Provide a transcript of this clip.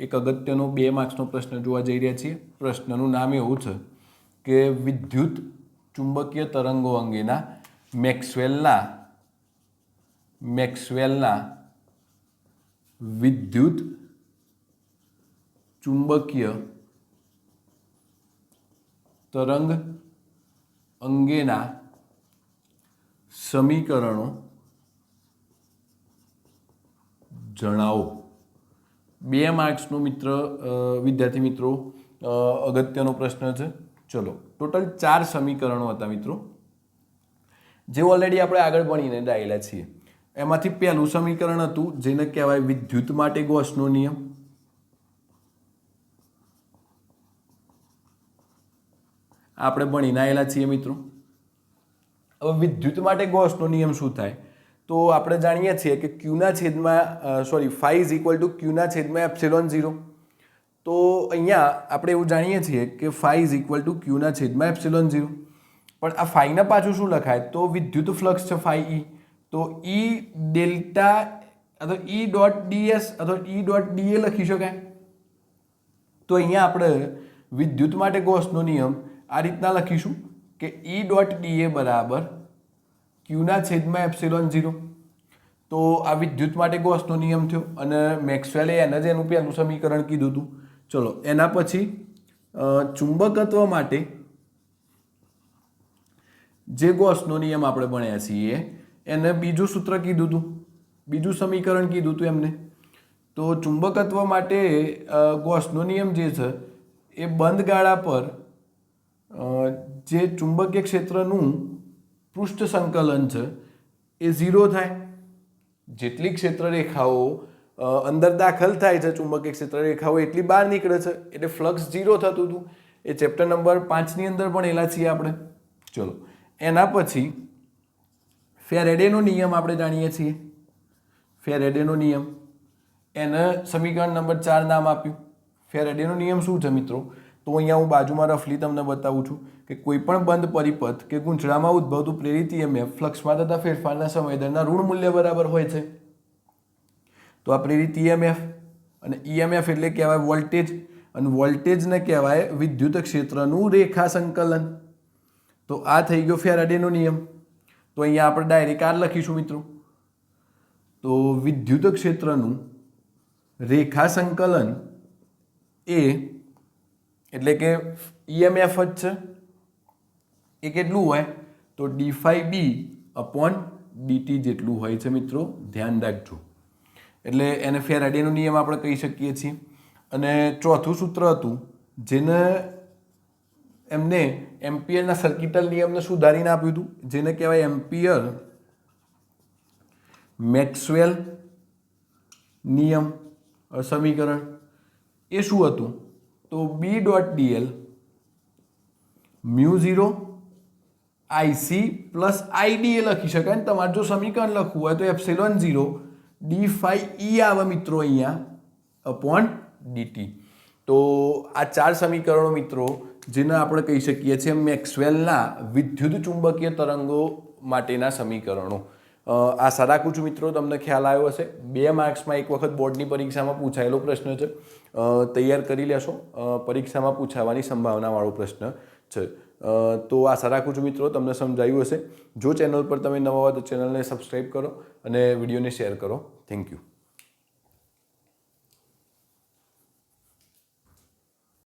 એક અગત્યનો બે માર્ક્સનો પ્રશ્ન જોવા જઈ રહ્યા છીએ. પ્રશ્નનું નામ એવું છે કે વિદ્યુત ચુંબકીય તરંગો અંગેના મેક્સવેલના મેક્સવેલના વિદ્યુત ચુંબકીય તરંગ અંગેના સમીકરણો જણાવો. બે માર્ક્સનો મિત્ર વિદ્યાર્થી મિત્રો અગત્યનો પ્રશ્ન છે. ચલો, ટોટલ ચાર સમીકરણો હતા મિત્રો. જે ઓલરેડી આપણે આગળ ભણીને ડાયેલા છીએ. એમાંથી પહેલું સમીકરણ હતું, જેને કહેવાય વિદ્યુત માટે ગોસનો નિયમ. આપણે ભણીને આવેલા છીએ મિત્રો. હવે વિદ્યુત માટે ગોસનો નિયમ શું થાય? તો આપણે જાણીએ છીએ કે ક્યુના છેદમાં sorry phi is equal to ક્યુના છેદમાં એપ્સિલોન ઝીરો તો અહીંયા આપણે એવું જાણીએ છીએ કે ફાઈ ઇઝ ઇક્વલ ટુ ક્યુના છેદમાં એપ્સિલોન ઝીરો પણ આ ફાઈના પાછું શું લખાય? તો વિદ્યુત ફ્લક્સ છે ફાઈ ઈ તો ઈ ડેલ્ટા, અથવા ઈ ડોટ ડીએસ અથવા ઈ ડોટ ડીએ લખી શકાય. તો અહીંયા આપણે વિદ્યુત માટે ગોસનો નિયમ આ રીતના લખીશું કે ઈ ડોટ ડીએ બરાબર ક્યુના છેદમાં એપ્સિલોન ઝીરો. તો આ વિદ્યુત માટે ગોસનો નિયમ થયો અને મેક્સવેલે એને જ એનું પહેલું સમીકરણ કીધું હતું ચલો, એના પછી ચુંબકત્વ માટે જે ગોસનો નિયમ આપણે ભણ્યા છીએ, એને બીજું સૂત્ર કીધું હતું બીજું સમીકરણ કીધું હતું એમને. તો ચુંબકત્વ માટે ગોસનો નિયમ જે છે, એ બંધ ગાળા પર જે ચુંબકીય ક્ષેત્રનું પૃષ્ઠ સંકલન છે, એ ઝીરો થાય. જેટલી ક્ષેત્રરેખાઓ અંદર દાખલ થાય છે, ચુંબકીય ક્ષેત્રરેખાઓ, એટલી બહાર નીકળે છે. એટલે ફ્લક્સ ઝીરો થતું હતું. એ ચેપ્ટર નંબર પાંચની અંદર ભણેલા છીએ આપણે. ચલો, એના પછી ફેરેડેનો નિયમ આપણે જાણીએ છીએ. ફેરેડેનો નિયમ. એને સમીકરણ નંબર ચાર નામ આપ્યું. ફેરેડેનો નિયમ શું છે મિત્રો? તો અહીંયા હું બાજુમાં રફલી તમને બતાવું છું કે કોઈ પણ બંધ પરિપથ કે ગૂંચળામાં ઉદ્ભવતું પ્રેરિત ઈએમએફ ફ્લક્સમાં થતા ફેરફારના સમય દરના ઋણ મૂલ્ય બરાબર હોય છે. તો આ પ્રેરિત ઈએમએફ અને ઈએમએફ એટલે કહેવાય વોલ્ટેજ અને વોલ્ટેજને કહેવાય વિદ્યુત ક્ષેત્રનું રેખા સંકલન તો આ થઈ ગયો ફેરાડેનો નિયમ. તો અહીંયા આપણે ડાયરેક્ટ આ લખીશું મિત્રો. તો વિદ્યુત ક્ષેત્રનું રેખા સંકલન એ એટલે કે ઈએમએફ જ છે. એ કેટલું હોય? તો ડીફાઈ બી અપોન ડીટી જેટલું હોય છે મિત્રો, ધ્યાન રાખજો. એટલે એને ફેરાડેનો નિયમ આપણે કહી શકીએ છીએ. અને ચોથું સૂત્ર હતું, જેને એમને એમ્પિયરના સર્કિટલ નિયમને સુધારીને આપ્યું હતું, જેને કહેવાય એમ્પિયર મેક્સવેલ નિયમ સમીકરણ. એ શું હતું? તો B dot D L mu zero I C plus I D A લખી શકાય ને તમારે જો સમીકરણ લખવું હોય તો epsilon zero D phi E આવે મિત્રો અહીંયા અપોન ડીટી તો આ ચાર સમીકરણો મિત્રો, જેને આપણે કહી શકીએ છીએ મેક્સવેલના વિદ્યુત ચુંબકીય તરંગો માટેના સમીકરણો. અ, સારા રાખું મિત્રો તમને ખ્યાલ આવ્યો હશે. બે માર્ક્સમાં એક વખત બોર્ડની પરીક્ષામાં પૂછાયેલો પ્રશ્ન છે. તૈયાર કરી લેશો. પરીક્ષામાં પૂછાવાની સંભાવનાવાળો પ્રશ્ન છે. તો આ સારા છું મિત્રો તમને સમજાયું હશે. જો ચેનલ પર તમે નવા હોય તો ચેનલને સબસ્ક્રાઈબ કરો અને વિડીયોને શેર કરો. Thank you